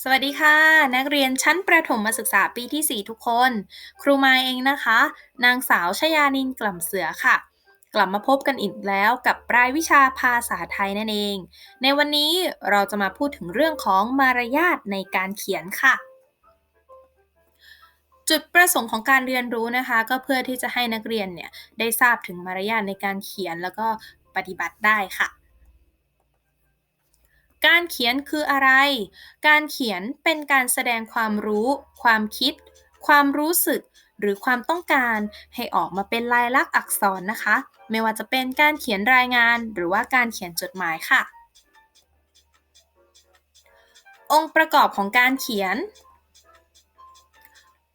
สวัสดีค่ะ นักเรียนชั้นประถมศึกษาปีที่ 4 ทุกคน ครูมาเองนะคะ นางสาวชยานินกล่ำเสือค่ะ กลับมาพบกันอีกแล้วกับรายวิชาภาษาไทยนั่นเอง ในวันนี้เราจะมาพูดถึงเรื่องของมารยาทในการเขียนค่ะ จุดประสงค์ของการเรียนรู้นะคะ ก็เพื่อที่จะให้นักเรียนเนี่ยได้ทราบถึงมารยาทในการเขียนแล้วก็ปฏิบัติได้ค่ะ การเขียนคืออะไร การเขียนเป็นการแสดงความรู้ ความคิด ความรู้สึก หรือความต้องการให้ออกมาเป็นลายลักษณ์อักษรนะคะ ไม่ว่าจะเป็นการเขียนรายงาน หรือว่าการเขียนจดหมายค่ะ องค์ประกอบของการเขียน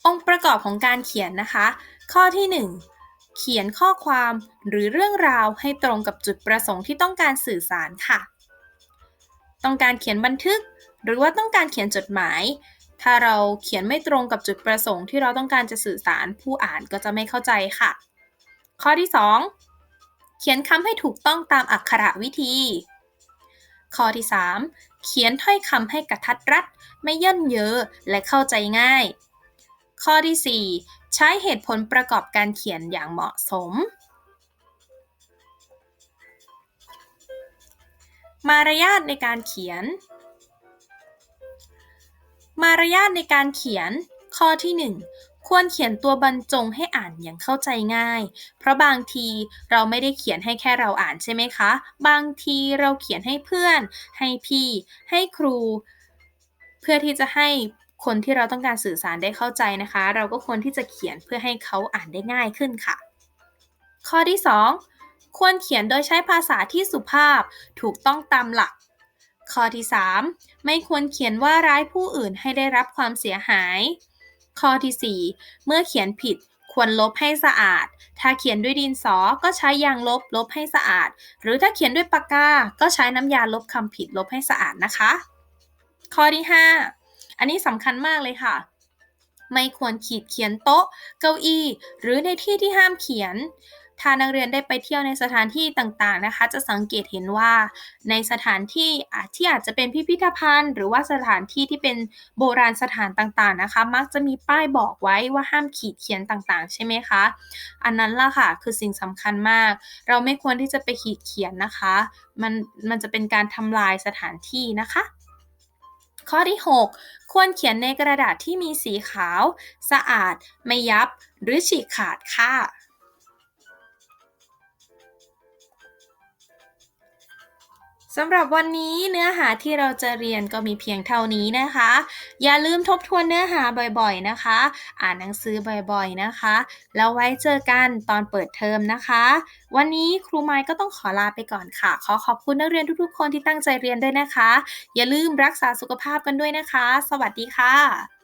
องค์ประกอบของการเขียนนะคะ ข้อที่ 1เขียนข้อความหรือเรื่องราวให้ตรงกับจุดประสงค์ที่ต้องการสื่อสารค่ะ ต้องการเขียนบันทึก หรือว่าต้องการเขียนจดหมาย ถ้าเราเขียนไม่ตรงกับจุดประสงค์ที่เราต้องการจะสื่อสารผู้อ่านก็จะไม่เข้าใจค่ะ ข้อที่ 2 เขียนคำให้ถูกต้องตามอักขระวิธี ข้อที่ 3 เขียนถ้อยคำให้กระทัดรัด ไม่ย่นเยอะและเข้าใจง่าย ข้อที่ 4 ใช้เหตุผลประกอบการเขียนอย่างเหมาะสม มารยาทในการเขียน มารยาทในการเขียน ข้อที่ 1 ควรเขียนตัวบรรจงให้อ่านอย่างเข้าใจง่าย เพราะบางทีเราไม่ได้เขียนให้แค่เราอ่านใช่ไหมคะ บางทีเราเขียนให้เพื่อน ให้พี่ ให้ครู เพื่อที่จะให้คนที่เราต้องการสื่อสารได้เข้าใจนะคะ เราก็ควรที่จะเขียนเพื่อให้เขาอ่านได้ง่ายขึ้นค่ะ ข้อที่ 2 ควรเขียนโดยใช้ภาษาที่สุภาพ ถูกต้องตามหลัก ข้อที่ 3 ไม่ควรเขียนว่าร้ายผู้อื่นให้ได้รับความเสียหาย ข้อที่ 4 เมื่อเขียนผิดควรลบให้สะอาด ถ้าเขียนด้วยดินสอ ก็ใช้ยางลบลบให้สะอาด หรือถ้าเขียนด้วยปากกา ก็ใช้น้ำยาลบคำผิดลบให้สะอาดนะคะ ข้อที่ 5 อันนี้สำคัญมากเลยค่ะ ไม่ควรขีดเขียนโต๊ะ เก้าอี้ หรือในที่ที่ห้ามเขียน ถ้านักเรียนได้ไปเที่ยวในสถานที่ต่างๆนะคะ จะสังเกตเห็นว่าในสถานที่ที่อาจจะเป็นพิพิธภัณฑ์ หรือว่าสถานที่ที่เป็นโบราณสถานต่างๆนะคะ มักจะมีป้ายบอกไว้ว่าห้ามขีดเขียนต่างๆ ใช่ไหมคะ อันนั้นล่ะค่ะคือสิ่งสำคัญมาก เราไม่ควรที่จะไปขีดเขียนนะคะ มันมันจะเป็นการทำลายสถานที่นะคะข้อที่ 6 ควรเขียนในกระดาษที่มีสีขาว สะอาด ไม่ยับ หรือฉีกขาดค่ะ สำหรับวันนี้เนื้อหาที่เราจะเรียนก็มีเพียงเท่านี้นะคะ อย่าลืมทบทวนเนื้อหาบ่อยๆนะคะ อ่านหนังสือบ่อยๆนะคะ แล้วไว้เจอกันตอนเปิดเทอมนะคะ วันนี้ครูไม้ก็ต้องขอลาไปก่อนค่ะ ขอขอบคุณนักเรียนทุกๆ คนที่ตั้งใจเรียนด้วยนะคะ อย่าลืมรักษาสุขภาพกันด้วยนะคะ สวัสดีค่ะ